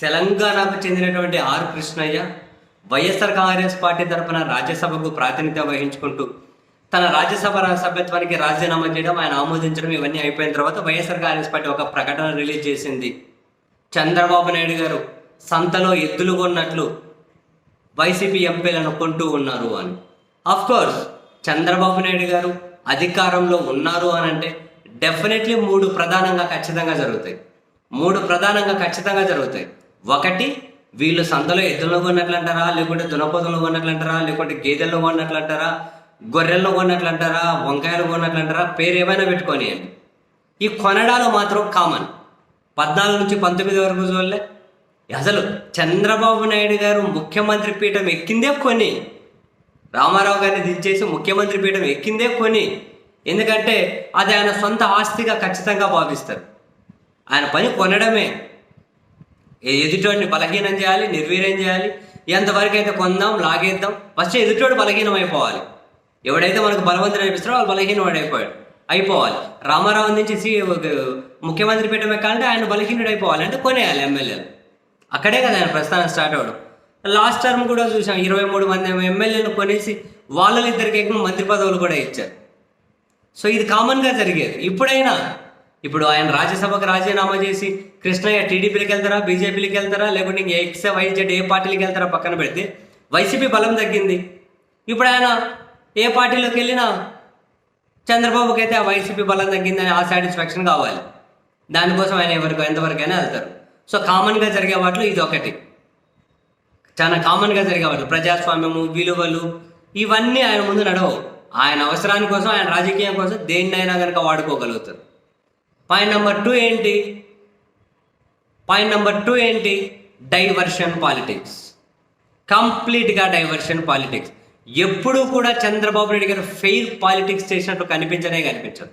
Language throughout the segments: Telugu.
తెలంగాణకు చెందినటువంటి R Krishnaiah YSR Congress party తరఫున రాజ్యసభకు ప్రాతినిధ్యం వహించుకుంటూ తన రాజ్యసభ సభ్యత్వానికి రాజీనామా చేయడం ఆయన ఆమోదించడం ఇవన్నీ అయిపోయిన తర్వాత వైఎస్ఆర్ కాంగ్రెస్ పార్టీ ఒక ప్రకటన రిలీజ్ చేసింది. చంద్రబాబు నాయుడు గారు సంతలో ఎద్దులు కొన్నట్లు వైసీపీ ఎంపీలను కొంటూ ఉన్నారు అని. కోర్స్ చంద్రబాబు నాయుడు గారు అధికారంలో ఉన్నారు అని అంటే డెఫినెట్లీ మూడు ప్రధానంగా ఖచ్చితంగా జరుగుతాయి. మూడు ప్రధానంగా ఖచ్చితంగా జరుగుతాయి. ఒకటి వీళ్ళు సంతలో ఎద్దులను కొన్నట్లు అంటారా లేకుంటే దునపోతలు కొన్నట్లంటారా? లేకుంటే గేదెలను కొన్నట్లు అంటారా గొర్రెలను కొన్నట్లు అంటారా వంకాయలు కొన్నట్లు అంటారా పేరు ఏమైనా పెట్టుకొని ఈ కొనడాలు మాత్రం కామన్ పద్నాలుగు నుంచి పంతొమ్మిది వరకు చూడలే. అసలు చంద్రబాబు నాయుడు గారు ముఖ్యమంత్రి పీఠం ఎక్కిందే కొని రామారావు గారిని దించేసి ముఖ్యమంత్రి పీఠం ఎక్కిందే కొని ఎందుకంటే అది ఆయన సొంత ఆస్తిగా ఖచ్చితంగా భావిస్తారు. ఆయన పని కొనడమే. ఎదుటోడిని బలహీనం చేయాలి నిర్వీర్యం చేయాలి ఎంతవరకు అయితే కొందాం లాగేద్దాం ఫస్ట్ ఎదుటోడు బలహీనం అయిపోవాలి. ఎవడైతే మనకు బలవంతుడు అనిపిస్తారో వాళ్ళు బలహీనవాడు అయిపోయాడు అయిపోవాలి. రామారావు నుంచి ఒక ముఖ్యమంత్రి పీఠం ఎక్కాలంటే ఆయన బలహీనుడు అయిపోవాలి అంటే కొనేయాలి ఎమ్మెల్యేలు. అక్కడే కదా ఆయన ప్రస్థానం స్టార్ట్ అవ్వడం. లాస్ట్ టర్మ్ కూడా చూసాం ఇరవై మూడు మంది ఎమ్మెల్యేలు కొనేసి వాళ్ళిద్దరికి ఏకంగా మంత్రి పదవులు కూడా ఇచ్చారు. సో ఇది కామన్గా జరిగేది. ఇప్పుడైనా ఇప్పుడు ఆయన రాజ్యసభకు రాజీనామా చేసి కృష్ణయ్య టీడీపీకి వెళ్తారా బీజేపీకి వెళ్తారా లేకుంటే ఇంక ఎక్స్ వైజెడ్ ఏ పార్టీలకు వెళ్తారా పక్కన పెడితే వైసీపీ బలం తగ్గింది. ఇప్పుడు ఆయన ఏ పార్టీలోకి వెళ్ళినా చంద్రబాబుకి అయితే ఆ వైసీపీ బలం తగ్గిందని ఆ సాటిస్ఫాక్షన్ కావాలి. దానికోసం ఆయన ఎవరికి ఎంతవరకైనా వెళ్తారు. సో కామన్గా జరిగే వాటిలో ఇది ఒకటి. చాలా కామన్గా జరిగే వాటిలో ప్రజాస్వామ్యము విలువలు ఇవన్నీ ఆయన ముందు నడవవు. ఆయన అవసరాని కోసం ఆయన రాజకీయం కోసం దేన్నైనా కనుక వాడుకోగలుగుతారు. పాయింట్ నెంబర్ టూ ఏంటి? పాయింట్ నెంబర్ టూ ఏంటి? డైవర్షన్ పాలిటిక్స్ కంప్లీట్గా డైవర్షన్ పాలిటిక్స్ ఎప్పుడూ కూడా చంద్రబాబు నాయుడు గారు ఫెయిర్ పాలిటిక్స్ చేసినట్టు కనిపించనే కనిపించదు.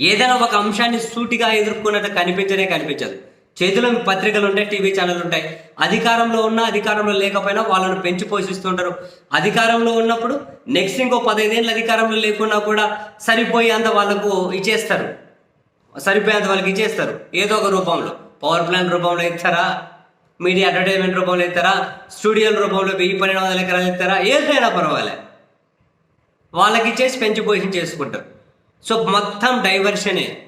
ఏదైనా ఒక అంశాన్ని సూటిగా ఎదుర్కొన్నట్టు కనిపించనే కనిపించదు. చేతిలో పత్రికలు ఉంటాయి టీవీ ఛానల్ ఉంటాయి. అధికారంలో ఉన్నా అధికారంలో లేకపోయినా వాళ్ళను పెంచి పోషిస్తుంటారు. అధికారంలో ఉన్నప్పుడు నెక్స్ట్ ఇంకో పదహైదేళ్ళు అధికారంలో లేకున్నా కూడా సరిపోయి అంత వాళ్ళకు ఇచ్చేస్తారు. సరిపోయేంత వాళ్ళకి ఇచ్చేస్తారు. ఏదో ఒక రూపంలో. పవర్ ప్లాంట్ రూపంలో ఇస్తారా మీడియా అడ్వర్టైజ్మెంట్ రూపంలో ఇస్తారా? స్టూడియోల రూపంలో వెయ్యి పన్నెండు వందల ఎకరాలు ఇస్తారా? ఏదైనా పర్వాలే. వాళ్ళకి ఇచ్చేసి పెంచి పోషణ చేసుకుంటారు. సో మొత్తం డైవర్షనే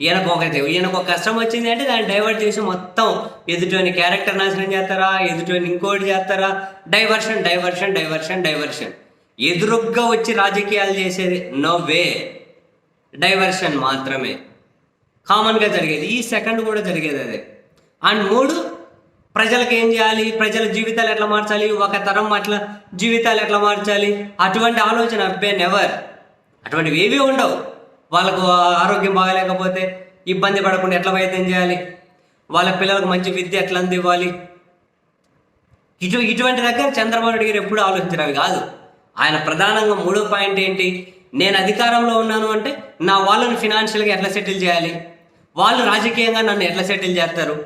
ఈయనకు ఒక ఈయనకు ఒక కష్టం వచ్చింది అంటే దాన్ని డైవర్ట్ చేసి మొత్తం ఎదుటిని క్యారెక్టర్ నాశనం చేస్తారా? ఎదుటిని ఇంకోటి చేస్తారా? డైవర్షన్ డైవర్షన్ డైవర్షన్ డైవర్షన్ ఎదురుగ్గా వచ్చి రాజకీయాలు చేసేది నో వే డైవర్షన్ మాత్రమే. కామన్గా జరిగేది. ఈ సెకండ్ కూడా జరిగేది అదే. అండ్ మూడు ప్రజలకు ఏం చేయాలి? ప్రజల జీవితాలు ఎట్లా మార్చాలి? ఒక తరం అట్లా జీవితాలు ఎట్లా మార్చాలి? అటువంటి ఆలోచన అబ్బే నెవర్ అటువంటివి ఏవి ఉండవు. వాళ్ళకు ఆరోగ్యం బాగలేకపోతే ఇబ్బంది పడకుండా ఎట్లా వైద్యం చేయాలి? వాళ్ళ పిల్లలకు మంచి విద్య ఎట్లా అందివ్వాలి? ఇటు ఇటువంటి దగ్గర చంద్రబాబు నాయుడు గారు ఎప్పుడు ఆలోచించారు. అవి కాదు. ఆయన ప్రధానంగా మూడో పాయింట్ ఏంటి? నేను అధికారంలో ఉన్నాను అంటే నా వాళ్ళని ఫినాన్షియల్గా ఎట్లా సెటిల్ చేయాలి? వాళ్ళు రాజకీయంగా నన్ను ఎట్లా సెటిల్ చేస్తారు?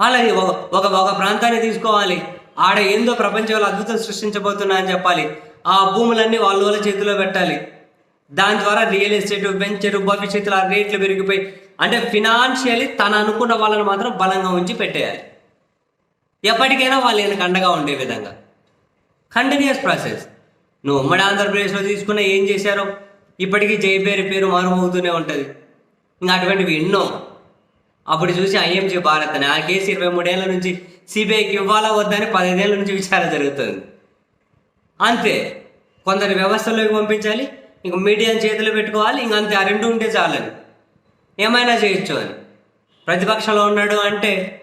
వాళ్ళది ఒక- ఒక ప్రాంతాన్ని తీసుకోవాలి. ఆడ ఏందో ప్రపంచంలో అద్భుతం సృష్టించబోతున్నా అని చెప్పాలి. ఆ భూములన్నీ వాళ్ళ వాళ్ళ చేతిలో పెట్టాలి. దాని ద్వారా రియల్ ఎస్టేట్ వెంచర్ భవిష్యత్తులో ఆ రేట్లు పెరిగిపోయి అంటే ఫినాన్షియలీ తను అనుకున్న వాళ్ళని మాత్రం బలంగా ఉంచి పెట్టేయాలి. ఎప్పటికైనా వాళ్ళు వెనక అండగా ఉండే విధంగా. కంటిన్యూస్ ప్రాసెస్ నువ్వు ఉమ్మడి ఆంధ్రప్రదేశ్లో తీసుకున్న ఏం చేశారో ఇప్పటికీ జై పేరు పేరు మారుమవుతూనే ఉంటుంది. ఇంకా అటువంటివి ఎన్నో. అప్పుడు చూసి ఐఎంజీ భారత్ అని ఆ కేసు ఇరవై మూడేళ్ళ నుంచి సిబిఐకి ఇవ్వాలా వద్దని పదిహేనేళ్ళ నుంచి విచారణ జరుగుతుంది. అంతే. కొందరు వ్యవస్థలోకి పంపించాలి ఇంక మీడియాని చేతిలో పెట్టుకోవాలి ఇంక అంతే. ఆ రెండు ఉంటే చాలని. ఏమైనా చేయొచ్చు అని. ప్రతిపక్షంలో ఉన్నాడు అంటే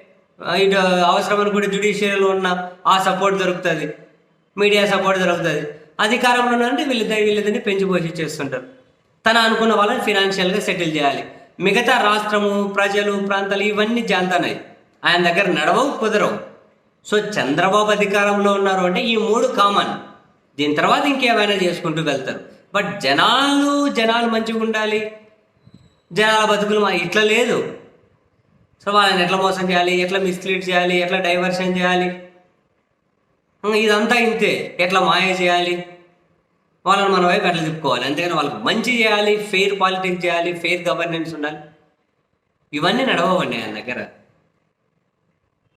ఇటు అవసరం అనుకుంటే జ్యుడిషియరీలో ఉన్న ఆ సపోర్ట్ దొరుకుతుంది. మీడియా సపోర్ట్ దొరుకుతుంది. అధికారంలో నుండి వీళ్ళిద్దరు వీళ్ళిద్దరిని పెంచి పోషి చేస్తుంటారు. తన అనుకున్న వాళ్ళని ఫినాన్షియల్గా సెటిల్ చేయాలి. మిగతా రాష్ట్రము ప్రజలు ప్రాంతాలు ఇవన్నీ జాంతనాయి. ఆయన దగ్గర నడవవు కుదరవు. సో చంద్రబాబు అధికారంలో ఉన్నారు అంటే ఈ మూడు కామన్ దీని తర్వాత ఇంకేమైనా చేసుకుంటూ వెళ్తారు. బట్ జనాలు జనాలు మంచిగా ఉండాలి. జనాల బతుకులు మా ఇట్లా లేదు. సో వాళ్ళని ఎట్లా మోసం చేయాలి? ఎట్లా మిస్లీడ్ చేయాలి? ఎట్లా డైవర్షన్ చేయాలి? ఇదంతా ఇంతే. ఎట్లా మాయ చేయాలి? వాళ్ళని మన వైపు ఎట్లా తిప్పుకోవాలి? అంతేగాని వాళ్ళకి మంచి చేయాలి ఫెయిర్ పాలిటిక్స్ చేయాలి ఫెయిర్ గవర్నెన్స్ ఉండాలి. ఇవన్నీ నడవవండి ఆయన దగ్గర.